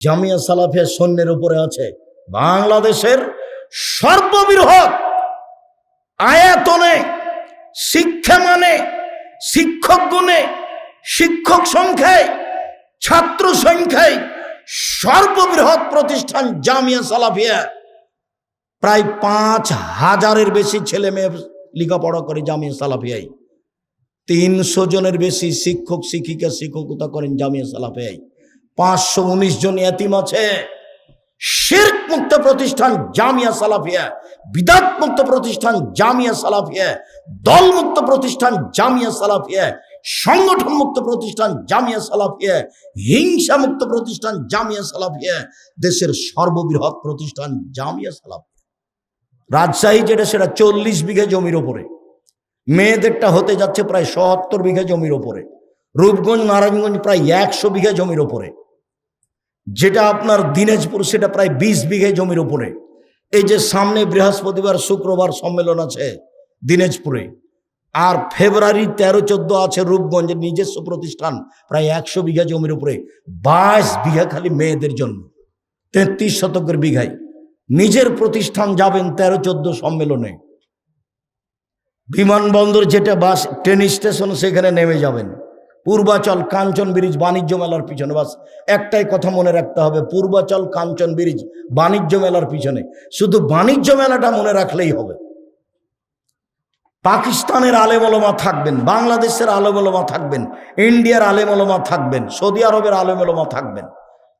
জামিয়া সালাফিয়া সৈন্যের উপরে আছে বাংলাদেশের সর্ববৃহৎ আয়াতনে, শিক্ষা মানে শিক্ষক গুণে, শিক্ষক সংখ্যায়, ছাত্র সংখ্যায় সর্ববৃহৎ প্রতিষ্ঠান জামিয়া সালাফিয়া। প্রায় পাঁচ হাজারের বেশি ছেলে মেয়ে লেখাপড়া করে জামিয়া সালাফিয়ায় তিনশো জনের বেশি শিক্ষক, শিক্ষিকা, শিক্ষকতা করেন জামিয়া সালাফিয়ায় পাঁচশো উনিশ জন এতিম আছে। শির্ক মুক্ত প্রতিষ্ঠান জামিয়া সালাফিয়া, বিদাত মুক্ত প্রতিষ্ঠান জামিয়া সালাফিয়া, দল মুক্ত প্রতিষ্ঠান জামিয়া সালাফিয়া, সংগঠন মুক্ত প্রতিষ্ঠান জামিয়া সালাফিয়া, হিংসা মুক্ত প্রতিষ্ঠান জামিয়া সালাফিয়া, দেশের সর্ববৃহৎ প্রতিষ্ঠান জামিয়া সালাফিয়া। রাজশাহী যেটা, সেটা চল্লিশ বিঘা জমির ওপরে। মেয়েদেরটা হতে যাচ্ছে প্রায় সত্তর বিঘা জমির ওপরে। রূপগঞ্জ, নারায়ণগঞ্জ প্রায় একশো বিঘা জমির ওপরে। যেটা আপনার দিনাজপুর, সেটা প্রায় বিশ বিঘে জমির উপরে। এই যে সামনে বৃহস্পতিবার, শুক্রবার সম্মেলন আছে দিনাজপুরে। আর ফেব্রুয়ারি তেরো, চোদ্দ আছে রূপগঞ্জের নিজস্ব প্রতিষ্ঠান, প্রায় একশো বিঘা জমির উপরে। বাইশ বিঘা খালি মেয়েদের জন্য, তেত্রিশ শতকের বিঘায়। নিজের প্রতিষ্ঠান যাবেন তেরো, চোদ্দ সম্মেলনে। বিমানবন্দর যেটা বাস ট্রেন স্টেশন সেখানে নেমে যাবেন। পূর্বাচল কাঞ্চন ব্রিজ বাণিজ্য মেলার পিছনে। বাস, একটাই কথা মনে রাখতে হবে, পূর্বাচল কাঞ্চন ব্রিজ বাণিজ্য মেলার পিছনে। শুধু বাণিজ্য মেলাটা মনে রাখলেই হবে। পাকিস্তানের আলেমলমা থাকবেন, বাংলাদেশের আলেমলমা থাকবেন, ইন্ডিয়ার আলেমলমা থাকবেন, সৌদি আরবের আলেমলমা থাকবেন,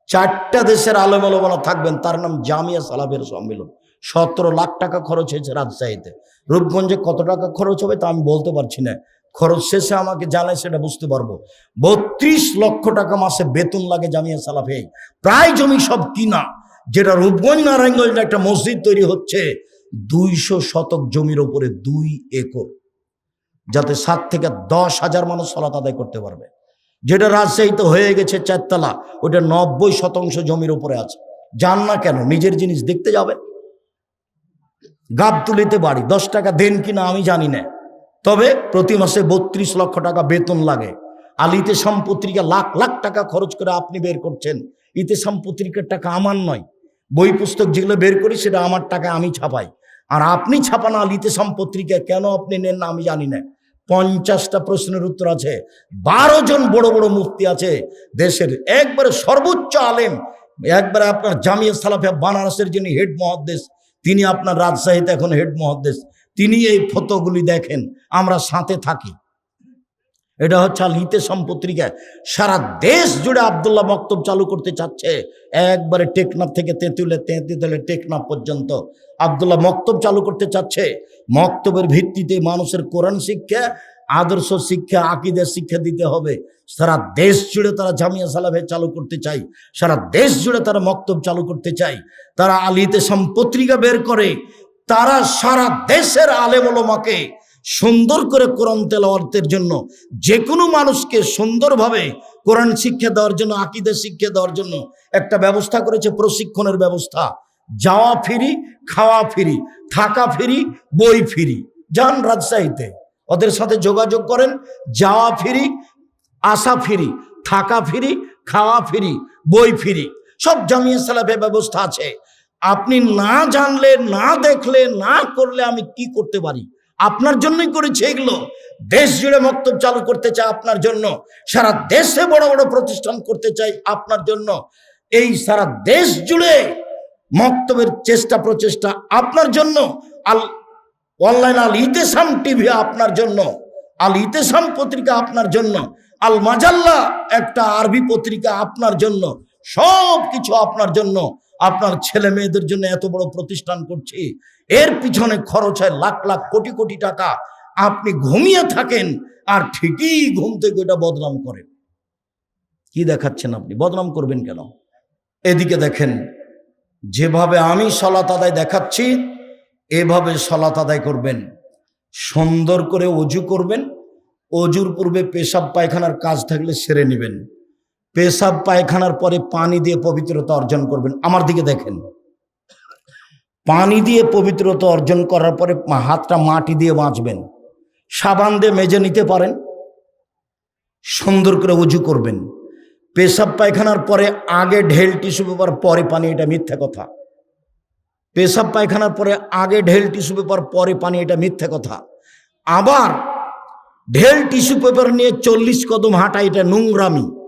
চারটা দেশের আলেমলমা থাকবেন, তার নাম জামিয়া সালাফের সম্মেলন। সতেরো লাখ টাকা খরচ হয়েছে রাজশাহীতে। রূপগঞ্জে কত টাকা খরচ হবে তা আমি বলতে পারছি না। খরচ শেষে আমাকে জানায় সেটা বুঝতে পারব। বত্রিশ লক্ষ টাকা মাসে বেতন লাগে জামিয়া সালাফে। প্রায় জমি সব কিনা, যেটা রূপগঞ্জ নারায়ণগঞ্জ একটা মসজিদ তৈরি হচ্ছে, দুইশো শতক জমির ওপরে দুই একর, যাতে সাত থেকে দশ হাজার মানুষ সলাত আদায় করতে পারবে। যেটা রাজশাহীতে হয়ে গেছে চারতলা ওটা নব্বই শতাংশ জমির উপরে আছে। যান না কেন, নিজের জিনিস দেখতে যাবেন গাবতুলিতে বাড়ি, দশ টাকা দেন কিনা আমি জানি না। তবে প্রতি মাসে বত্রিশ লক্ষ টাকা বেতন লাগে। আর ইতেসাম পত্রিকা লাখ লাখ টাকা খরচ করে আপনি বের করছেন। ইতে পত্রিকার টাকা আমার নয়। বই পুস্তক যেগুলো বের করি সেটা আমার টাকা আমি ছাপাই। আর আপনি ছাপানো আলিতে সম্পত্রিকা কেন আপনি নেন না আমি জানি না। পঞ্চাশটা প্রশ্নের উত্তর আছে। বারো জন বড় বড় মুফতি আছে। দেশের একবারে সর্বোচ্চ আলেম। একবারে আপনার জামিয়া সালাফিয়া বানারসের যিনি হেড মহাদ্দেশ, তিনি আপনার রাজশাহীতে এখন হেড মহাদ্দেশ। তিনি এই ফটোগুলি দেখেন, আমরা সাথে থাকি। এটা হচ্ছে আল ইতেসাম পত্রিকা সারা দেশ জুড়ে আবদুল্লাহ মক্তব চালু করতে চাচ্ছে। একবারে টেকনাফ থেকে তেঁতুলে তেঁতুলে টেকনাফ পর্যন্ত আবদুল্লাহ মক্তব চালু করতে চাচ্ছে। মক্তবের ভিত্তিতে মানুষের কোরআন শিক্ষা, আদর্শ শিক্ষা, আকিদের শিক্ষা দিতে হবে। সারা দেশ জুড়ে তারা জামিয়া সালাফে চালু করতে চাই। সারা দেশ জুড়ে তারা মক্তব চালু করতে চাই। তারা আলিতে পত্রিকা বের করে। তারা সারা দেশের আলেমলমাকে সুন্দর করে কোরআন তেলাওয়াতের জন্য যে কোনো মানুষকে সুন্দরভাবে কোরআন শিক্ষা দেওয়ার জন্য আকিদের শিক্ষা দেওয়ার জন্য একটা ব্যবস্থা করেছে প্রশিক্ষণের ব্যবস্থা। যাওয়া ফিরি, খাওয়া ফিরি, থাকা ফিরি, বই ফিরি। যান রাজশাহীতে। ওদের সাথে যোগাযোগ করেন, যাওয়া ফিরি, আসা ফিরি, থাকা ফিরি, খাওয়া ফিরি, বই ফিরি। সব জামিয়া সালাফে ব্যবস্থা আছে। আপনি না জানলে, না দেখলে, না করলে আমি কি করতে পারি? আপনার জন্যই করেছি এগুলো। দেশ জুড়ে মক্তব চালু করতে চাই আপনার জন্য। সারা দেশে বড় বড় প্রতিষ্ঠান করতে চাই আপনার জন্য। এই সারা দেশ জুড়ে মক্তবের চেষ্টা প্রচেষ্টা আপনার জন্য। আল, অনলাইন আল ইতেসাম টিভি আপনার জন্য। আল ইতেসাম পত্রিকা আপনার জন্য। আল মাজাল্লা একটা আরবি পত্রিকা আপনার জন্য। সব কিছু আপনার জন্য। আপনার ছেলে মেয়েদের জন্য এত বড় প্রতিষ্ঠান করছি। এর পিছনে খরচ হয় লাখ লাখ কোটি কোটি টাকা। আপনি ঘুমিয়ে থাকেন আর ঠিকই ঘুম থেকে এটা বদনাম করেন। কি দেখাচ্ছেন আপনি? বদনাম করবেন কেন? এদিকে দেখেন, যেভাবে আমি সলাত আদায় দেখাচ্ছি, এভাবে সলাত আদায় করবেন। সুন্দর করে অজু করবেন। অজুর পূর্বে পেশাব পায়খানার কাজ থাকলে সেরে নেবেন। পেশাব পায়খানার পরে পানি দিয়ে পবিত্রতা অর্জন করবেন। আমার দিকে দেখেন। পানি দিয়ে পবিত্রতা অর্জন করার পরে হাতটা মাটি দিয়ে বাঁচবেন। সাবান দিয়ে মেজে নিতে পারেন। সুন্দর করে উজু করবেন। পেশাব পায়খানার পরে আগে ঢেল টিস্যু পেপার, পরে পানি, এটা মিথ্যা কথা। পেশাব পায়খানার পরে আগে ঢেল টিস্যু পেপার, পরে পানি, এটা মিথ্যা কথা। আবার ঢেল টিস্যু পেপার নিয়ে চল্লিশ কদম হাঁটা, এটা নোংরামি।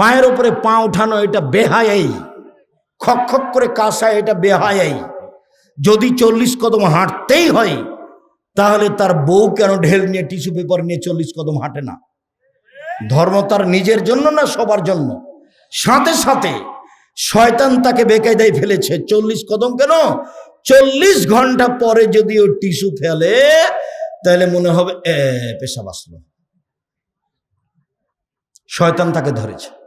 পায়ের উপরে পা উঠানো, এটা বেহায়াই। খক খক করে কাঁসা এটা বেহায়াই। যদি চল্লিশ কদম হাঁটতেই হয়, তাহলে তার বউ কেন ঢেল নিয়ে টিস্যু পেপার নিয়ে চল্লিশ কদম হাঁটে না? ধর্ম তার নিজের জন্য না সবার জন্য? সাথে সাথে শয়তান তাকে বেকায়দায় ফেলেছে। চল্লিশ কদম কেন? চল্লিশ ঘণ্টা পরে যদি ও টিস্যু ফেলে, তাহলে মনে হবে, এ, পেশাব শয়তান তাকে ধরেছে।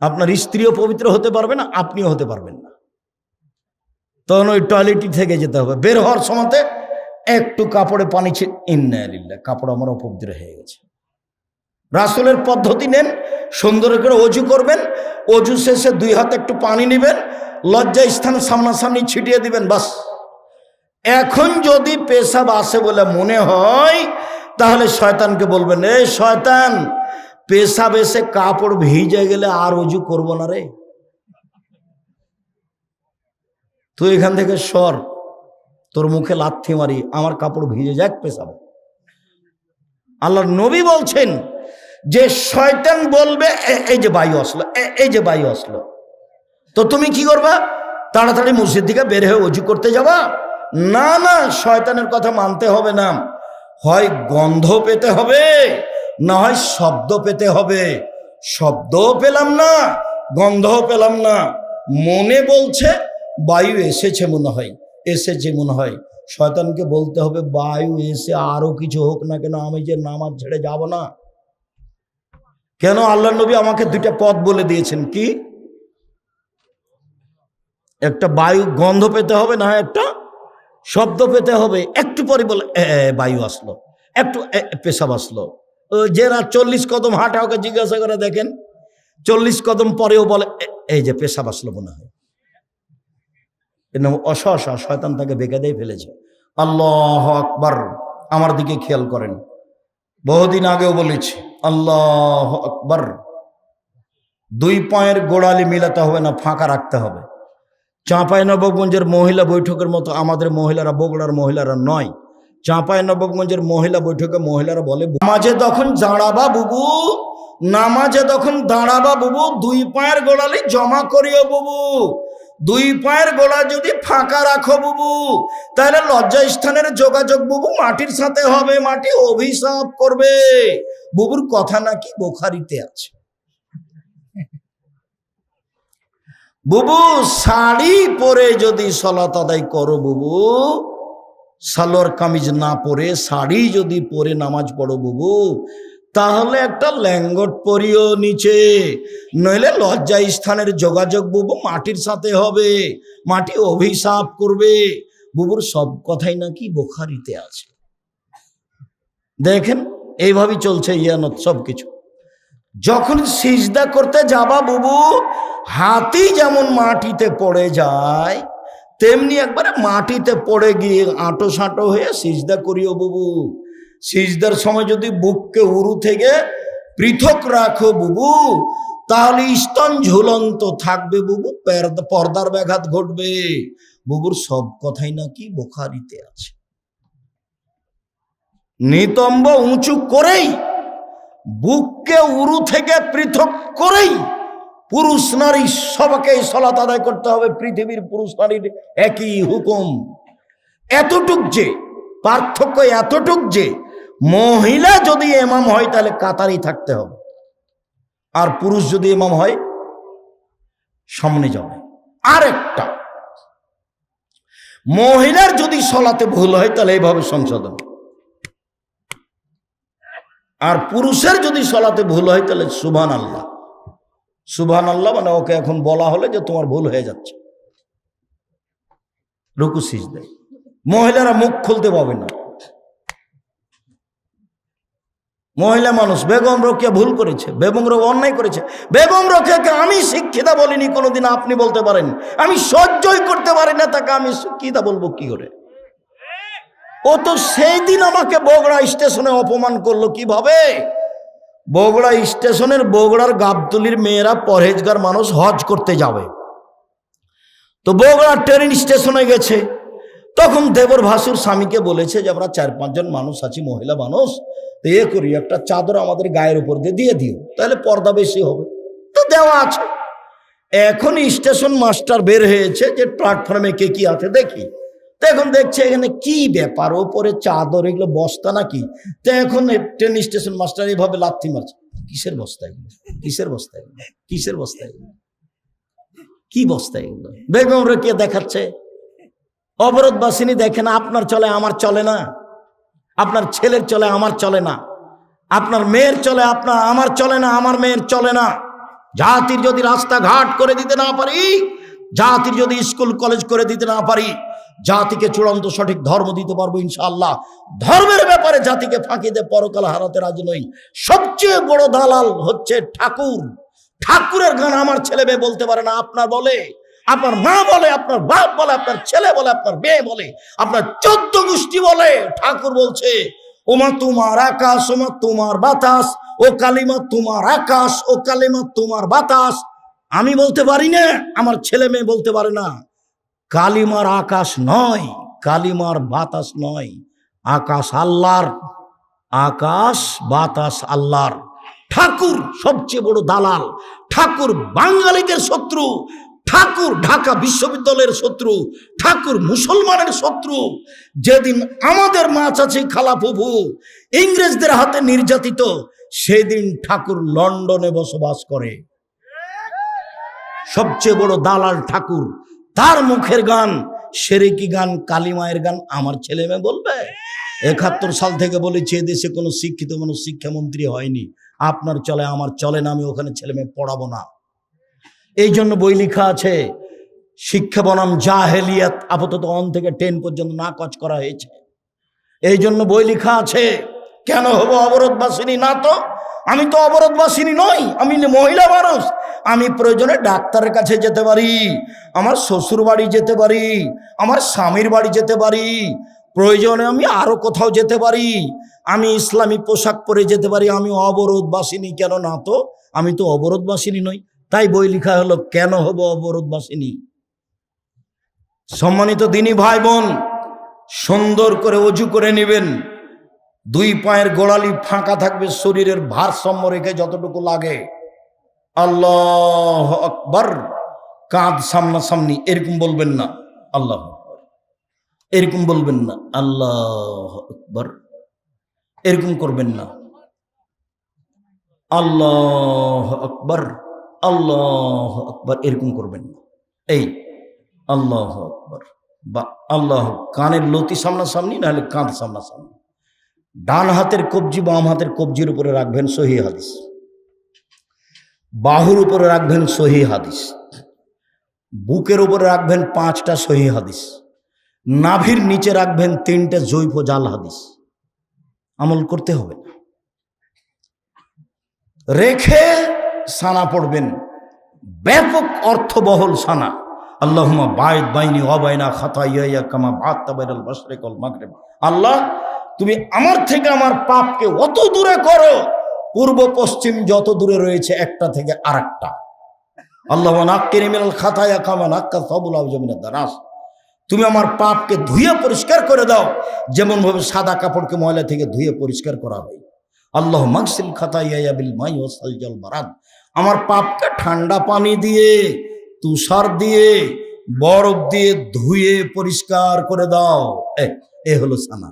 আপনার স্ত্রীও পবিত্র হতে পারবে না, আপনিও হতে পারবেন না। তখন ওই টয়লেটই থেকে যেতে হবে। বের হওয়ার সময়তে একটু কাপড়ে পানি ছিল ইন্না কাপড় আমার অপবিত্র হয়ে গেছে। রাসুলের পদ্ধতি নেন, সুন্দর করে অজু করবেন, অজু শেষে দুই হাতে একটু পানি নেবেন, লজ্জা স্থান সামনাসামনি ছিটিয়ে দিবেন, বাস। এখন যদি পেশাব আসে বলে মনে হয়, তাহলে শয়তানকে বলবেন, এ শয়তান পেশাব এসে কাপড় ভিজে গেলে আর অজু করব না রে। তুই এখান থেকে সর, তোর মুখে লাথি মারি, আমার কাপড় ভিজে যাক পেশাবে। আল্লাহ নবী বলছেন যে শয়তান বলবে, "এ- এই যে বায়ু আসলো এই যে বায়ু আসলো। তো তুমি কি করবা? তাড়াতাড়ি মসজিদ থেকে বের হয়ে অজু করতে যাবা। না না, শয়তানের কথা মানতে হবে না। হয় গন্ধ পেতে হবে না হয় শব্দ পেতে হবে। শব্দও পেলাম না গন্ধও পেলাম না। মনে বলছে বায়ু এসেছে মনে হয় এসেছে মনে হয়। শয়তানকে বলতে হবে বায়ু এসে আরও কিছু হোক না কেন আমি যে নামাজ ছেড়ে যাব না। কেন? আল্লাহ নবী আমাকে দুইটা পথ বলে দিয়েছেন কি? একটা বায়ু গন্ধ পেতে হবে না একটা শব্দ পেতে হবে। একটু পরে বলে "এ, এ, বায়ু আসলো। একটু পেশাব আসলো। যারা চল্লিশ কদম হাঁটা, ওকে জিজ্ঞাসা করে দেখেন, চল্লিশ কদম পরেও বলে এই যে পেশাব আসলো মনে হয়। এর নাম অসহসা শয়তান তাকে বেকাদেই ফেলেছে। আল্লাহ আকবার। আমার দিকে খেয়াল করেন। বহুদিন আগেও বলেছি, আল্লাহ আকবার। দুই পায়ের গোড়ালি মিলাতে হবে না, ফাঁকা রাখতে হবে। চাঁপাই নবগঞ্জের মহিলা বৈঠকের মতো আমাদের মহিলারা, বগুড়ার মহিলারা নয়। চাঁপাই নবগঞ্জের মহিলা বৈঠকে মহিলারা বলে, নামাজে তখন দাঁড়াবা বুবু, নামাজে তখন দাঁড়াবা বুবু, দুই পায়ের গোড়ালি জমা করিও বুবু, দুই পায়ের গোড়া যদি ফাঁকা রাখো বুবু, তাহলে লজ্জা স্থানের যোগাযোগ বুবু মাটির সাথে হবে, মাটি অভিশাপ করবে। বুবুর কথা নাকি বোখারিতে আছে। বুবু শাড়ি পরে যদি সলাত আদায় করো বুবু সালোয়ার কামিজ না পরে শাড়ি যদি পরে নামাজ পড়ো বুবু, তাহলে একটা ল্যাঙ্গট পরিও নিচে। নইলে লজ্জা স্থানের যোগাযোগ বুবু মাটির সাথে হবে, মাটি অভিশাপ করবে। বুবুর সব কথাই নাকি বোখারিতে আছে। দেখেন, এইভাবেই চলছে ইয়ানত সব কিছু যখন সিজদা করতে যাবা বুবু, হাতি যেমন মাটিতে পড়ে যায় তেমনি একবারে মাটিতে পড়ে গিয়ে আঁটো সাঁটো হয়ে সিজদা করিও বুবু। সিজদার সময় যদি বুককে উরু থেকে পৃথক রাখো বুবু, তাহলে স্তন ঝুলন্ত থাকবে বুবু, পের- পর্দার ব্যাঘাত ঘটবে। বুবুর সব কথাই নাকি বোখারিতে আছে। নিতম্ব উঁচু করেই, বুককে উরু থেকে পৃথক করেই পুরুষ নারী সবাকে সলাত আদায় করতে হবে, পৃথিবীর পুরুষ নারীর একই হুকুম। এতটুক যে, পার্থক্য এতটুক যে, মহিলা যদি এমাম হয়, তাহলে কাতারই থাকতে হবে। আর পুরুষ যদি এমাম হয়, সামনে যাবে। আর একটা মহিলার যদি সলাতে ভুল হয়, তাহলে এইভাবে সংশোধন। আর পুরুষের যদি সলাতে ভুল হয়, তাহলে সুবহান আল্লাহ সুবহান আল্লাহ মানে ওকে এখন বলা হলে যে তোমার ভুল হয়ে যাচ্ছে। রুকু সিজদে। মহিলারা মুখ খুলতে পাবে না। মহিলা মানুষ, বেগম রোকেয়া ভুল করেছে, বেগম রোগ অন্যায় করেছে। বেগম রোকেয়াকে আমি শিক্ষিতা বলিনি, কোনোদিন আপনি বলতে পারেন আমি সহ্যই করতে পারি না তাকে, আমি শিক্ষিতা বলব কি করে? ও তো সেই দিন আমাকে বগড়া স্টেশনে অপমান করল কীভাবে? বগুড়া স্টেশনের বগুড়ার গাবতলির মেয়েরা পরহেজগার মানুষ হজ করতে যাবে। তো বগুড়া ট্রেন স্টেশনে গেছে। তখন দেবর ভাসুর স্বামীকে বলেছে যে, আমরা চার পাঁচজন মানুষ আছি, মহিলা মানুষ, তো এ করি, একটা চাদর আমাদের গায়ের উপর দিয়ে দিয়ে দিও, তাহলে পর্দা বেশি হবে। তো দেওয়া আছে। এখন স্টেশন মাস্টার বের হয়েছে যে, প্ল্যাটফর্মে কে কি আছে দেখি। এখন দেখছে এখানে কি ব্যাপার? ওপরে চাদর, এগুলো বস্তা নাকি? তো এখন ট্রেন স্টেশন মাস্টার এইভাবে লাথি মারছে। কিসের বস্তা এগুলো? কিসের বস্তা এগুলো? কিসের বস্তা এগুলো? কি বস্তা এগুলো? বেগম কে দেখাচ্ছে। অবরোধ বাসিনী না, আপনার চলে, আমার চলে না। আপনার ছেলের চলে, আমার চলে না। আপনার মেয়ের চলে আপনার আমার চলে না, আমার মেয়ের চলে না। জাতির যদি রাস্তাঘাট করে দিতে না পারি, জাতির যদি স্কুল, কলেজ করে দিতে না পারি জাতিকে চূড়ান্ত সঠিক ধর্ম দিতে পারব ইনশাআল্লাহ। ধর্মের ব্যাপারে জাতিকে ফাঁকি দিয়ে পরকাল হারাতে রাজি নই। সবচেয়ে বড় দালাল হচ্ছে ঠাকুর। ঠাকুরের গান আমার ছেলে মেয়ে বলতে পারে না, আপনার বলে। আপনার মা বলে, আপনার বাপ বলে, আপনার ছেলে বলে, আপনার মেয়ে বলে, আপনার চোদ্দ গোষ্ঠী বলে, ঠাকুর বলছে, ওমা তোমার আকাশ, ওমা তোমার বাতাস, ও কালিমা তোমার আকাশ, ও কালিমা তোমার বাতাস। আমি বলতে পারি না, আমার ছেলে মেয়ে বলতে পারে না। কালিমার আকাশ নয়, কালিমার বাতাস নয়। আকাশ আল্লাহর, আকাশ বাতাস আল্লাহর। ঠাকুর সবচেয়ে বড় দালাল, ঠাকুর বাঙালিদের শত্রু, ঠাকুর ঢাকা বিশ্ববিদ্যালয়ের শত্রু, ঠাকুর মুসলমানের শত্রু। যেদিন আমাদের মা চাচি খালা ফুফু ইংরেজদের হাতে নির্যাতিত, সেদিন ঠাকুর লন্ডনে বসবাস করে। সবচেয়ে বড় দালাল ঠাকুর তার মুখের গান, সেরেকি গান, কালিমায়ের গান আমার ছেলে মেয়ে বলবে। একাত্তর সাল থেকে বলেছি দেশে কোনো শিক্ষিত মানুষ শিক্ষামন্ত্রী হয়নি। আপনার চলে, আমার চলে না, আমি ওখানে ছেলে মেয়ে পড়াবো না। এই জন্য বই লিখা আছে, শিক্ষা বনাম জাহেলিয়াত, আপাতত অন থেকে টেন পর্যন্ত না কচ করা হয়েছে। এই জন্য বই লেখা আছে, কেন হব অবরোধবাসিনী? না তো আমি তো অবরোধবাসিনী নই, আমি মহিলা মানুষ। আমি প্রয়োজনে ডাক্তারের কাছে যেতে পারি, আমার শ্বশুর বাড়ি যেতে পারি, আমার স্বামীর বাড়ি যেতে পারি, প্রয়োজনে আমি আরও কোথাও যেতে পারি, আমি ইসলামী পোশাক পরে যেতে পারি, আমি অবরোধবাসিনী কেন না তো? আমি তো অবরোধবাসিনী নই, তাই বই লেখা হলো, কেন হব অবরোধবাসিনী? সম্মানিত দিনী ভাই বোন, সুন্দর করে অজু করে নেবেন। দুই পায়ের গোড়ালি ফাঁকা থাকবে, শরীরের ভারসাম্য রেখে যতটুকু লাগে। আল্লাহ আকবর। কাঁধ সামনাসামনি, এরকম বলবেন না, আল্লাহ এরকম বলবেন না, আল্লাহ আকবর। এরকম করবেন না। আল্লাহ আকবর আল্লাহ আকবর, এরকম করবেন না। এই, আল্লাহ আকবর। বা আল্লাহ, কানের লতি সামনাসামনি, নাহলে কাঁধ সামনাসামনি। ডান হাতের কবজি, বাম হাতের কবজির উপরে রাখবেন সহি হাদিস। বাহুর উপরে রাখবেন সহি হাদিস। বুকের উপরে রাখবেন পাঁচটা সহি হাদিস। নাভির নিচে রাখবেন তিনটে জৈব জাল হাদিস। আমল করতে হবে রেখে সানা পড়বেন। ব্যাপক অর্থবহল সানা। আল্লাহুমা বায়দ বাইনি অবায়না খাতা ইয়া কামা মাগরেব। আল্লাহ তুমি আমার থেকে আমার পাপকে অত দূরে করো। পূর্ব পশ্চিম যত দূরে রয়েছে, একটা থেকে আরেকটা। আল্লাহ নাক্কিরিমিনাল খাতায়া কামা নাক্কা সবুল আউজমিনের দারাস। তুমি আমার পাপকে ধুয়ে পরিষ্কার করে দাও। যেমন ভাবে সাদা কাপড়কে ময়লা থেকে ধুয়ে পরিষ্কার করা হয়। আল্লাহ মাকসিল খাতা ইয়াবিল মাই ও সালজল বারাদ আমার পাপকে ঠান্ডা পানি দিয়ে, তুষার দিয়ে, বরফ দিয়ে ধুয়ে পরিষ্কার করে দাও। এ হলো সানা।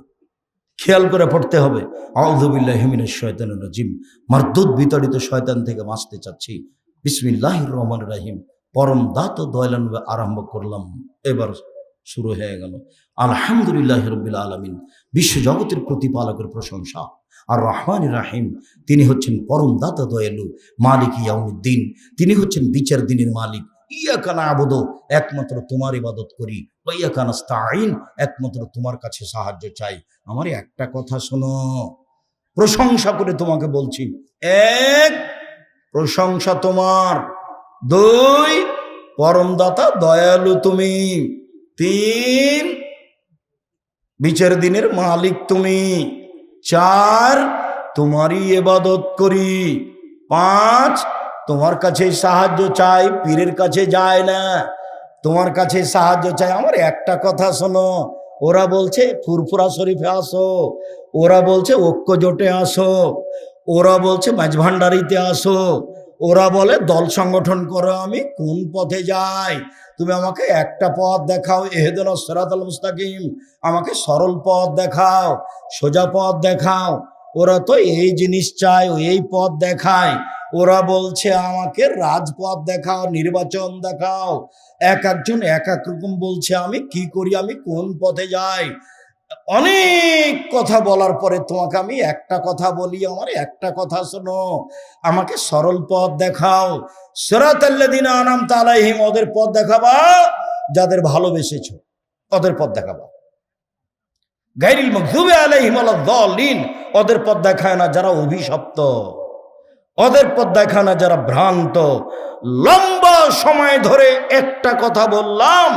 খেয়াল করে পড়তে হবে। আউযুবিল্লাহি মিনাশ শয়তানির রাজিম। মারদুদ বিতাড়িত শয়তান থেকে বাঁচতে চাচ্ছি। বিসমিল্লাহির রহমান রাহিম। পরম দাত দয়ালানবে আরম্ভ করলাম। এবার শুরু হয়ে গেল। আলহামদুলিল্লাহ রবিল আলমিন। বিশ্বজগতের প্রতিপালকের প্রশংসা। আর রহমান রাহিম। তিনি হচ্ছেন পরম দাতা দয়ালু মালিক ইয়াউদ্দিন তিনি হচ্ছেন বিচার দিনের মালিক। ইয়া কানা আবদ একমাত্র তোমার ইবাদত করি। ইয়া কানাস্তাইন একমাত্র তোমার কাছে সাহায্য চাই। আমার একটা কথা শোনো, প্রশংসা করে তোমাকে বলছি। এক, প্রশংসা তোমার। দুই পরমদাতা দয়ালু তুমি। তিন, বিচার দিনের মালিক তুমি। চার, তোমারই এবাদত করি। পাঁচ তোমার কাছে সাহায্য চাই, পীরের কাছে যায় না। তোমার কাছে সাহায্য চাই। আমার একটা কথা শোনো, ওরা বলছে, ফুরফুরা শরীফে আসো। ওরা বলছে, ঐক্য জোটে আসো। ওরা বলছে মাঝভান্ডারিতে আসো। ওরা বলে, দল সংগঠন করো, আমি কোন পথে যাই? তুমি আমাকে একটা পথ দেখাও। এহেদন সরাত আল মুস্তাকিম, আমাকে সরল পথ দেখাও, সোজা পথ দেখাও। ওরা তো এই জিনিস চায় এই পথ দেখায়। ওরা বলছে, আমাকে রাজপথ দেখাও, নির্বাচন দেখাও। এক একজন এক এক রকম বলছে, আমি কি করি? আমি কোন পথে যাই? অনেক কথা বলার পরে তোমাকে আমি একটা কথা বলি, আমার একটা কথা শোনো। আমাকে সরল পথ দেখাও। সেরাতাল্লাদিন আনাম তালাইহিম ওদের পথ দেখাবা, যাদের ভালোবেসেছ, ওদের পথ দেখাবা। গাইরিল মকদুবে আলাইহিম আলাদ্দালিন ওদের পথ দেখায় না, যারা অভিশপ্ত। ওদের দেখায় যারা ভ্রান্ত, লম্বা সময় ধরে একটা কথা বললাম,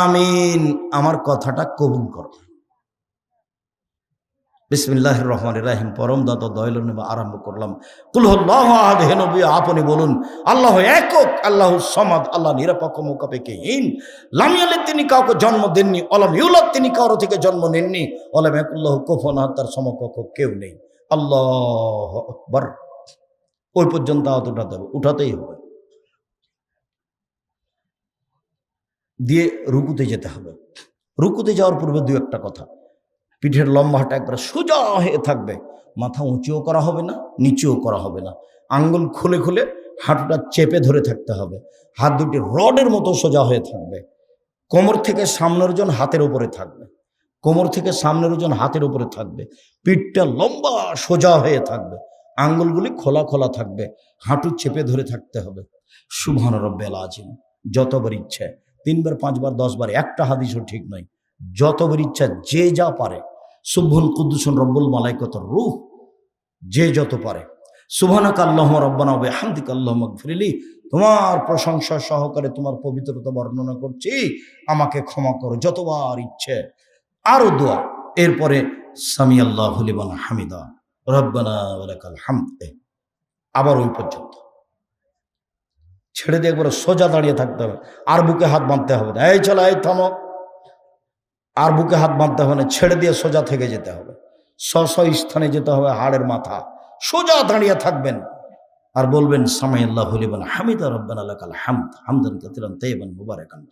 আমিন, আমার কথাটা কবুল করো। বিসমিল্লাহ রহমান রাহিম, পরম দাত দয়াল নেবা আরম্ভ করলাম। কুলহ্লাহ আহাদ আপনি বলুন, আল্লাহ একক, আল্লাহ সমাদ, আল্লাহ নিরপেক্ষ মোকাপেক্ষহীন লামিয়ালে তিনি কাউকে জন্ম দেননি অলাম ইউলাদ, তিনি কারও থেকে জন্ম নেননি। অলাম একুল্লাহ কোফন তার সমকক্ষ কেউ নেই। আল্লাহ আকবর। ওই পর্যন্ত হাত উঠাতে হবে, উঠাতেই হবে। দিয়ে রুকুতে যেতে হবে। রুকুতে যাওয়ার পূর্বে দু একটা কথা, পিঠের লম্বাটা একবার সোজা হয়ে থাকবে, মাথা উঁচুও করা হবে না, নিচুও করা হবে না। আঙ্গুল খুলে খুলে হাঁটুটা চেপে ধরে থাকতে হবে। হাত দুটি রডের মতো সোজা হয়ে থাকবে। কোমর থেকে সামনের ওজন হাতের উপরে থাকবে। কোমর থেকে সামনের ওজন হাতের উপরে থাকবে। পিঠটা লম্বা সোজা হয়ে থাকবে। আঙ্গুলগুলি খোলা খোলা থাকবে, হাঁটু চেপে ধরে থাকতে হবে। সুবহান রব্বেল আজিম যতবার ইচ্ছে, তিনবার, পাঁচবার, দশবার, একটা হাদিসও ঠিক নয়। যতবার ইচ্ছা, যে যা পারে। সুবহুল কুদ্দুসুন রব্বুল মালাইকত রুহ, যে যত পারে। সুবহানাক আল্লাহ রব্বানা বে হামদিক আল্লাহ মগফিরিলি তোমার প্রশংসা সহকারে তোমার পবিত্রতা বর্ণনা করছি। আমাকে ক্ষমা করো যতবার ইচ্ছে। আরও দোয়া, এরপরে সামি আল্লাহ লিবান হামিদা। রব্বানা ওয়ালাকাল হামদ। আবার ওই পর্যন্ত। ছেড়ে দিয়ে একবার সোজা দাঁড়িয়ে থাকতে হবে। আর বুকে হাত বাঁধতে হবে না। এই চলো, এই থামো। আর বুকে হাত বাঁধতে হবে না। ছেড়ে দিয়ে সোজা থেকে যেতে হবে। স্ব স্ব স্থানে যেতে হবে হাড়ের মাথা। সোজা দাঁড়িয়ে থাকবেন। আর বলবেন সামাই আল্লাহ হলিবেন হামিদা রব্বান আল্লাহ হামদ। হামদান কাতিরান তেবান মুবারাকান।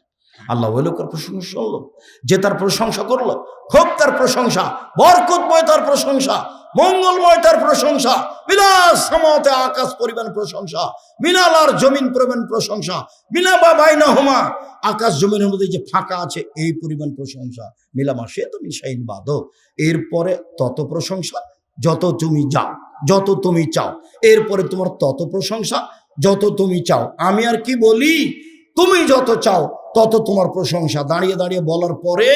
আল্লাহ ওই লোকের প্রশংসা শুনলো যে তার প্রশংসা করল, খুব তার প্রশংসা, বরকতময় তার প্রশংসা, মঙ্গলময় তার প্রশংসা, বিলাস সমতে আকাশ পরিমাণ প্রশংসা মিনাল আর জমিন পরিমাণ প্রশংসা, মিনা বা বাইনা হোমা, আকাশ জমিনের মধ্যে যে ফাঁকা আছে এই পরিমাণ প্রশংসা মিলামা সে তুমি শাইন বাদো এরপরে তত প্রশংসা, যত তুমি যাও, যত তুমি চাও, এরপরে তোমার তত প্রশংসা, যত তুমি চাও। আমি আর কি বলি? তুমি যত চাও তত তোমার প্রশংসা। দাঁড়িয়ে দাঁড়িয়ে বলার পরে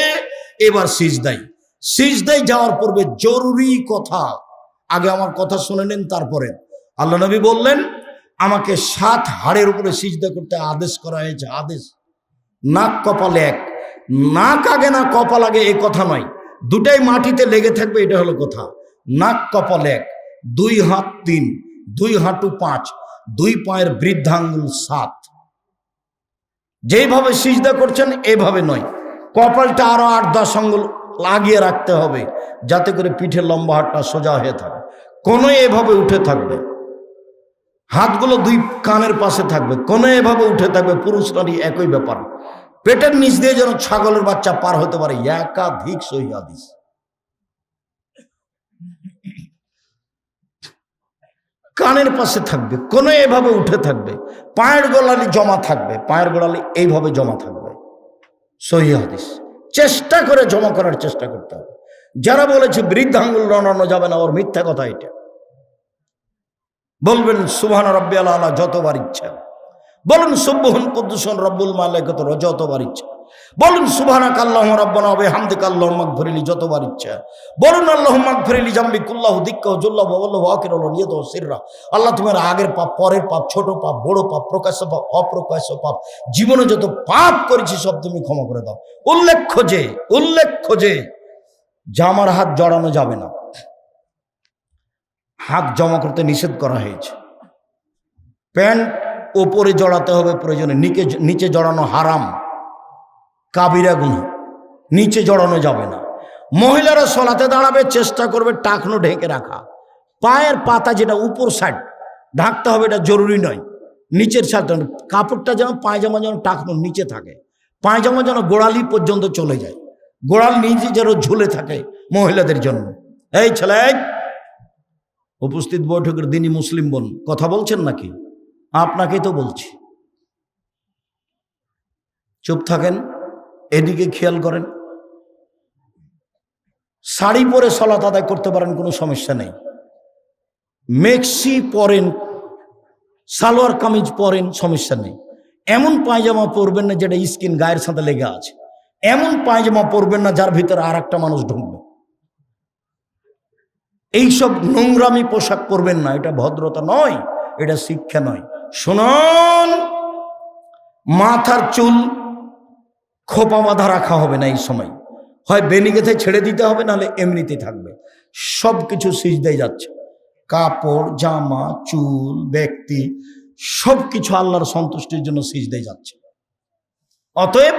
এবার সিজদাই। সিজদাই যাওয়ার পূর্বে জরুরি কথা। আগে আমার কথা শুনে নেন, তারপরে। আল্লাহ নবী বললেন, আমাকে সাত হাড়ের উপরে সিজদা করতে আদেশ করা হয়েছে। আদেশ। নাক কপালে এক। নাক আগে না কপাল আগে এ কথা নয়। দুটাই মাটিতে লেগে থাকবে, এটা হলো কথা। নাক কপাল এক, দুই হাত তিন, দুই হাঁটু পাঁচ, দুই পায়ের বৃদ্ধাঙ্গুল সাত। যেভাবে সিজদা করছেন, এভাবে নয়। কপালটা আরও আট, দশ আঙ্গুল লাগিয়ে রাখতে হবে, যাতে করে পিঠের লম্বা হাতটা সোজা হয়ে থাকে। কোনো এভাবে উঠে থাকবে। হাতগুলো দুই কানের পাশে থাকবে। কোনো এভাবে উঠে থাকবে, পুরুষ নারী একই ব্যাপার। পেটের নিচ দিয়ে যেন ছাগলের বাচ্চা পার হতে পারে। একাধিক সহি কানের পাশে থাকবে কোনো এভাবে উঠে থাকবে, পায়ের গোড়ালি জমা থাকবে, পায়ের গোড়ালি এইভাবে জমা থাকবে। সহি হাদিস। চেষ্টা করে জমা করার চেষ্টা করতে হবে। যারা বলেছে বৃদ্ধাঙ্গুল রনানো যাবে না, ওর মিথ্যা কথা এটা। বলবেন, সুবহান রব্বি আল্লাহ যতবার ইচ্ছা। বলুন সুব্বহন কুদ্দুসন রব্বুল মালিকত, যতবার ইচ্ছা। বলুন সুবহানাক আল্লাহ রব্বানা হবে হামদিক আল্লাহ মাগফিরিলি যতবার ইচ্ছা। বলুন, আল্লাহ মাগফিরিলি জাম্বি কুল্লাহ দিক্কাহ, জুল্লাহ ওয়াল্লাহু আখিরুল নিয়ত সিররা। আল্লাহ তোমার আগের পাপ, পরের পাপ, ছোট পাপ, বড় পাপ, প্রকাশ্য পাপ, অপ্রকাশ্য পাপ, জীবনে যত পাপ করেছি সব তুমি ক্ষমা করে দাও। উল্লেখ্য যে উল্লেখ্য যে জামার হাত জড়ানো যাবে না, হাত জমা করতে নিষেধ করা হয়েছে। প্যান্ট ওপরে জড়াতে হবে প্রয়োজনে নিচে জড়ানো হারাম। কাবিরা গুণ। নিচে জড়ানো যাবে না। মহিলারা সলাতে দাঁড়াবে, চেষ্টা করবে টাকনো ঢেকে রাখা। পায়ের পাতা যেটা উপর সাইড ঢাকতে হবে এটা জরুরি নয়। নিচের সাইড কাপড়টা যেন পায়জামা যেন টাকনো নিচে থাকে। পায়জামা যেন গোড়ালি পর্যন্ত চলে যায়। গোড়াল নিচে যেন ঝুলে থাকে মহিলাদের জন্য। এই ছেলে! উপস্থিত বৈঠকের দিনই মুসলিম বোন, কথা বলছেন নাকি? আপনাকেই তো বলছি। চুপ থাকেন। এদিকে খেয়াল করেন, শাড়ি পরে সলাত আদায় করতে পারেন, কোনো সমস্যা নেই। মেক্সি পরেন, সালোয়ার কামিজ পরেন, সমস্যা নেই। এমন পায়জামা পরবেন না যেটা স্কিন গায়ের সাথে লেগে আছে। এমন পায়জামা পরবেন না যার ভিতরে আর একটা মানুষ ঢুকবে। এইসব নোংরামি পোশাক পরবেন না, এটা ভদ্রতা নয়, এটা শিক্ষা নয়। শুনুন, মাথার চুল খোপা বাঁধা রাখা হবে না এই সময়। হয় বেনিগেতে ছেড়ে দিতে হবে, নাহলে এমনিতেই থাকবে। সব কিছু সিজদাই যাচ্ছে। কাপড়, জামা, চুল, ব্যক্তি সব কিছু আল্লাহর সন্তুষ্টির জন্য সিজদাই যাচ্ছে। অতএব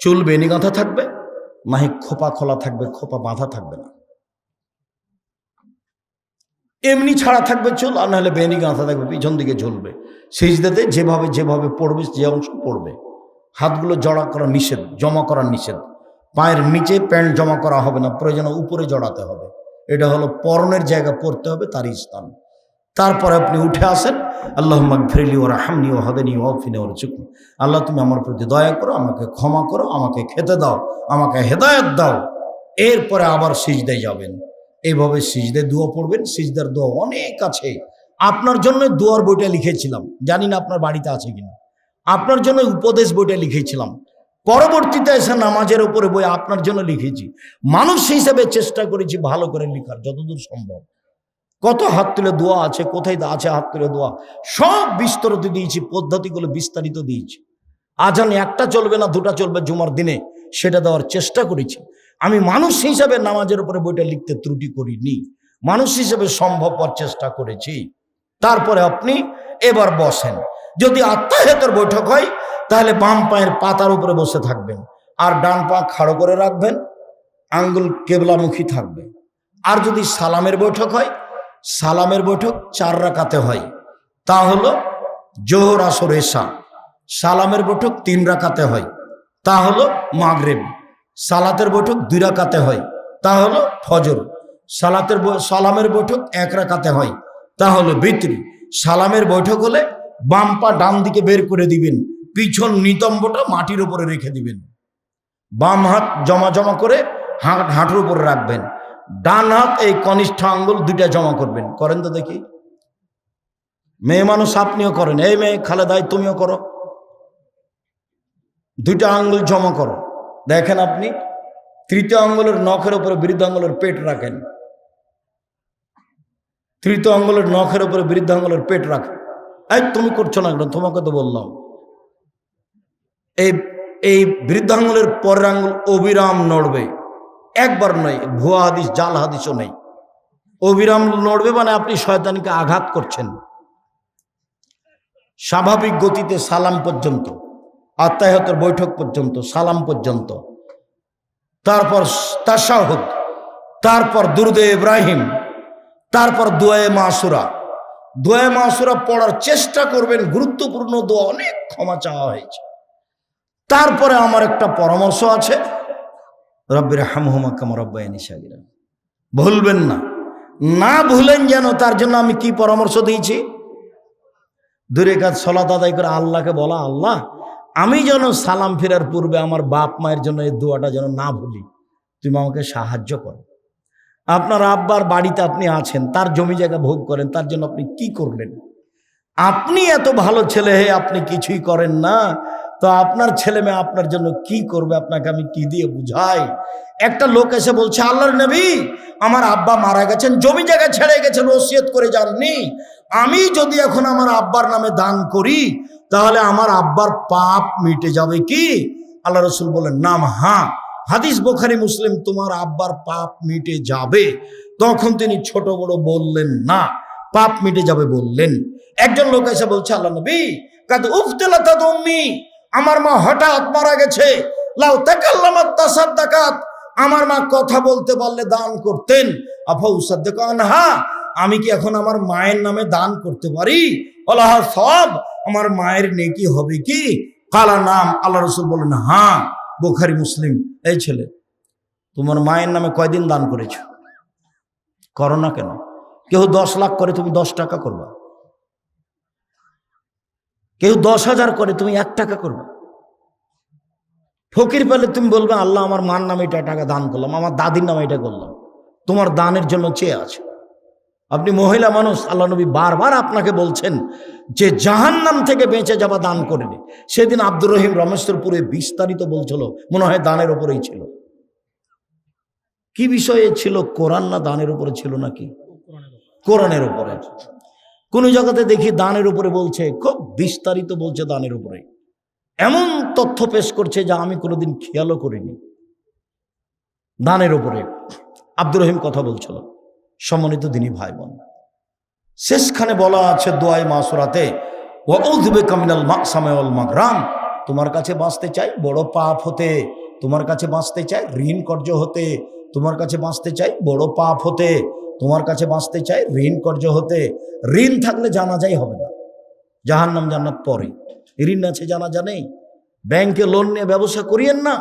চুল বেনি গাঁথা থাকবে নাহি খোপা খোলা থাকবে, খোপা বাঁধা থাকবে না। এমনি ছাড়া থাকবে চুল, আর নাহলে বেনি গাঁথা থাকবে, পিছন দিকে ঝুলবে। সিজদাতে যেভাবে যেভাবে পড়বে, যে অংশ পড়বে। হাতগুলো জড়া করা নিষেধ, জমা করা নিষেধ। পায়ের নিচে প্যান্ট জমা করা হবে না, প্রয়োজনে উপরে জড়াতে হবে। এটা হলো পরনের জায়গা পড়তে হবে, তারই স্থান। তারপরে আপনি উঠে আসেন আল্লাহ ফিরলি ওরা হামনি ও হদেনি ফিনে ওর চুকনি আল্লাহ, তুমি আমার প্রতি দয়া করো, আমাকে ক্ষমা করো, আমাকে খেতে দাও, আমাকে হেদায়ত দাও। এরপরে আবার সিজদায় যাবেন। এইভাবে সিজদায় দোয়া পড়বেন, সিজদার দোয়া অনেক আছে। আপনার জন্য দোয়ার বইটা লিখেছিলাম। জানি না আপনার বাড়িতে আছে কিনা। আপনার জন্য উপদেশ বইটা লিখেছিলাম। পরবর্তীতে এসে নামাজের উপরে বই আপনার জন্য লিখেছি। মানুষ হিসেবে চেষ্টা করেছি ভালো করে লেখার, যতদূর সম্ভব। কত হাত তুলে দোয়া আছে, কোথায় আছে হাত তুলে দোয়া? সব বিস্তরিত দিয়েছি, পদ্ধতিগুলো বিস্তারিত দিয়েছি। আজান একটা চলবে না, দুটা চলবে জুমার দিনে, সেটা দেওয়ার চেষ্টা করেছি। আমি মানুষ হিসাবে নামাজের উপরে বইটা লিখতে ত্রুটি করিনি। মানুষ হিসেবে সম্ভবপর চেষ্টা করেছি। তারপরে আপনি এবার বসেন। যদি আত্মাহেতর বৈঠক হয়, তাহলে বাম পায়ের পাতার উপরে বসে থাকবেন আর ডান পা খাড়ো করে রাখবেন, আঙ্গুল কেবলামুখী থাকবে। আর যদি সালামের বৈঠক হয়, সালামের বৈঠক চার রাকাতে হয়। তা হলো জোহর, আসর, এশা। সালামের বৈঠক তিন রাকাতে হয়। তা হলো মাগরেব। সালাতের বৈঠক দুই রাকাতে হয়। তা হলো ফজর। সালাতের সালামের বৈঠক এক রাকাতে হয়। তা হলো বিত্রি। সালামের বৈঠক হলে বাম পা ডান দিকে বের করে দিবেন, পিছন নিতম্বটা মাটির উপরে রেখে দিবেন। বাম হাত জমা জমা করে হাঁট হাঁটুর উপরে রাখবেন। ডান হাত এই কনিষ্ঠ আঙ্গুল দুইটা জমা করবেন। করেন তো দেখি। মেয়ে মানুষ আপনিও করেন, এই মেয়ে খালে খালেদাই তুমিও করো। দুইটা আঙ্গুল জমা করো। দেখেন আপনি, তৃতীয় আঙ্গুলের নখের উপরে বৃদ্ধ আঙ্গুলের পেট রাখেন। তৃতীয় আঙ্গুলের নখের উপরে বৃদ্ধ আঙ্গুলের পেট রাখেন। এই, তুমি করছ না কেন? তোমাকে তো বললাম। এই এই বৃদ্ধাঙ্গুলের পরের আঙ্গুল অবিরাম নড়বে। একবার নয়, ভুয়া হাদিস, জাল হাদিসও নেই। অবিরাম নড়বে মানে আপনি শয়তানকে আঘাত করছেন। স্বাভাবিক গতিতে সালাম পর্যন্ত, আত্মাহতের বৈঠক পর্যন্ত, সালাম পর্যন্ত। তারপর তাসাহুদ তারপর দুরুদে ইব্রাহিম, তারপর দোয়ে মাসুরা দোয়ে মাসুরা পড়ার চেষ্টা করবেন, গুরুত্বপূর্ণ দোয়া, অনেক ক্ষমা চাওয়া হয়েছে। তারপরে আমার একটা পরামর্শ আছে। রব্বির হামহুমা কামা ভুলবেন না। না ভুলেন যেন, তার জন্য আমি কি পরামর্শ দিয়েছি? দূরে কাজ সলাত আদায় করে আল্লাহকে বলা, আল্লাহ, আমি যেন সালাম ফেরার পূর্বে আমার বাপ মায়ের জন্য এই দোয়াটা যেন না ভুলি। তুমি আমাকে সাহায্য করো। আপনার আব্বার বাড়িতে আপনি আছেন, তার জমি জায়গা ভোগ করেন, তার জন্য আপনি কি করলেন? আপনি এত ভালো ছেলে হে আপনি কিছুই করেন না, তো আপনার ছেলে মেয়ে আপনার জন্য কি করবে, আপনাকে আমি কি দিয়ে বুঝাই? একটা লোক এসে বলছে, আল্লাহর নবী, আমার আব্বা মারা গেছেন, জমি জায়গা ছেড়ে গেছেন, ওসিয়ত করে যাননি। আমি যদি এখন আমার আব্বার নামে দান করি, তাহলে আমার আব্বার পাপ মিটে যাবে কি? আল্লাহ রসুল বলেন নাম হ্যাঁ হাদিস বোখারি মুসলিম, তোমার আব্বার পাপ মিটে যাবে। তখন তিনি ছোট বড় বললেন, না, পাপ মিটে যাবে বললেন। একজন লোক এসে বলছে, আল্লাহ নবী, কাদ উফতেলা তাদ উম্মি আমার মা হঠাৎ মারা গেছে। লাউ তাকাল্লামাত তাসাদ্দাকাত, আমার মা কথা বলতে পারলে দান করতেন। আফা উসাদ্দাকা আনহা, আমি কি এখন আমার মায়ের নামে দান করতে পারি? আল্লাহ সব। আমার মায়ের নেকি হবে কি? কালা, নাম। আল্লাহ রসুল বলেন হ্যাঁ। বোখারি মুসলিম, এই ছেলে, তোমার মায়ের নামে কয়দিন দান করেছ? করো না কেন? কেউ দশ লাখ করে তুমি দশ টাকা করবা। কেউ দশ হাজার করে তুমি এক টাকা করবা। ফকির পেলে তুমি বলবে, আল্লাহ, আমার মার নামে এটা টাকা দান করলাম, আমার দাদির নামে এটা করলাম। তোমার দানের জন্য চেয়ে আছে। আপনি মহিলা মানুষ, আল্লাহ নবী বারবার আপনাকে বলছেন যে জাহান্নাম থেকে বেঁচে যাবা দান করেনি সেদিন আব্দুর রহিম রমেশ্বরপুরে বিস্তারিত বলছিল, মনে হয় দানের উপরেই ছিল। কি বিষয়ে ছিল? কোরআন না দানের উপরে ছিল নাকি? কোরআনের উপরে কোন জায়গাতে দেখি দানের উপরে বলছে, খুব বিস্তারিত বলছে দানের উপরে এমন তথ্য পেশ করছে যা আমি কোনোদিন খেয়ালও করিনি। দানের উপরে আব্দুর রহিম কথা বলছিল। সম্মানিত দিনী ভাই বোন শেষখানে বলা আছে দোয়াই মাসুরাতে ওউযবে কামিনাল মাকসামাল মাগরাম, তোমার কাছে বাঁচতে চাই বড় পাপ হতে, তোমার কাছে বাঁচতে চাই ঋণ কর্য হতে, তোমার কাছে বাঁচতে চাই বড় পাপ হতে, তোমার কাছে বাঁচতে চাই ঋণ কর্য হতে, ঋণ থাকলে জানাজাই হবে না, জাহান্নাম জান্নাত পরে, ঋণ আছে জানা জানেই ব্যাংকে লোন নিয়ে ব্যবসা করিয়েন না,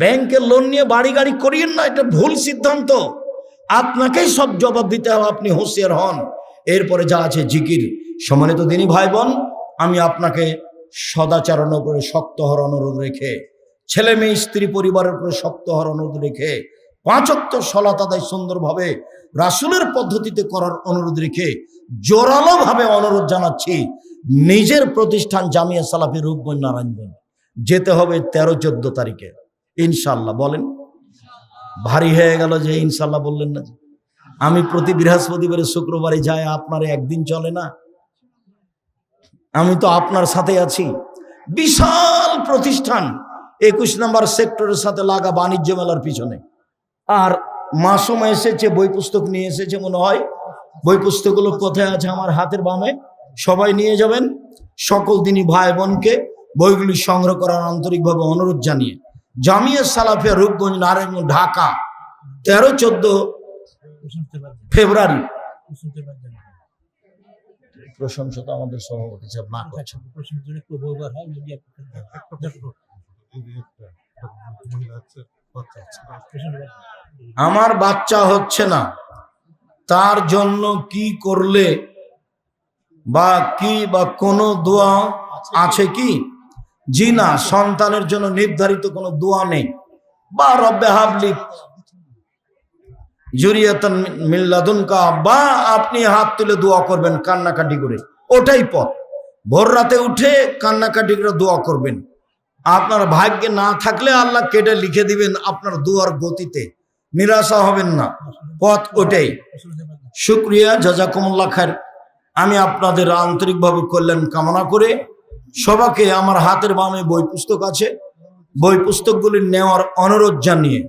ব্যাংকে লোন নিয়ে বাড়ি গাড়ি করিয়েন না, এটা ভুল সিদ্ধান্ত। আপনাকেই সব জবাব দিতে হবে, আপনি হুঁশিয়ার হন। এরপরে যা আছে জিকির। সম্মানিত দিনী ভাই বোন আমি আপনাকে সদাচারণের উপরে শক্ত হওয়ার অনুরোধ রেখে, ছেলে মেয়ে, স্ত্রী পরিবারের উপরে শক্ত হওয়ার অনুরোধ রেখে পাঁচক্ত সলাত আদায় সুন্দরভাবে, রাসুলের পদ্ধতিতে করার অনুরোধ রেখে, জোরালোভাবে অনুরোধ জানাচ্ছি, নিজের প্রতিষ্ঠান জামিয়া সালাফি রূপগঞ্জ নারায়ণগঞ্জ। যেতে হবে তেরো চোদ্দ তারিখে। ইনশাল্লাহ বলেন। ভারী হয়ে গেল যে ইনশাল্লাহ বললেন না আমি প্রতি বৃহস্পতিবারে, শুক্রবারে যাই, আপনার একদিন চলে না। আমি তো আপনার সাথে আছি। বিশাল প্রতিষ্ঠান, একুশ নম্বর সেক্টরের সাথে লাগা বাণিজ্য মেলার পিছনে। আর মাসুম এসেছে, বই পুস্তক নিয়ে এসেছে মনে হয়। বই পুস্তকগুলো কোথায় আছে আমার হাতের বামে? সবাই নিয়ে যাবেন। সকল দিনই ভাই বোনকে বইগুলি সংগ্রহ করার আন্তরিকভাবে অনুরোধ জানিয়ে। জামিয়া সালাফিয়া রূপগঞ্জ, নারায়ণগঞ্জ, ঢাকা, তেরো, চোদ্দ ফেব্রুয়ারি। প্রশংসা তো আমাদের সভাপতি আমার বাচ্চা হচ্ছে না। তার জন্য কি করলে বা কি বা কোনো দোয়া আছে কি? জি না সন্তানের জন্য নির্ধারিত কোনো দোয়া নেই। বা রব্বে হাবলি জুরিয়াতন মিল্লাদুনকা বা আপনি হাত তুলে দোয়া করবেন কান্নাকাটি করে। ওটাই পথ। ভোর রাতে উঠে কান্নাকাটি করে দোয়া করবেন। আপনার ভাগ্যে না থাকলে আল্লাহ কেটে লিখে দিবেন আপনার দোয়ার গতিতে। নিরাশা হবেন না। পথ ওটাই। শুক্রিয়া, জাজাকুমুল্লাহ খার আমি আপনাদের আন্তরিকভাবে কল্যাণ কামনা করে সবাকে আমার হাতের বামে বই পুস্তক আছে। বই পুস্তকগুলি নেওয়ার অনুরোধ জানিয়ে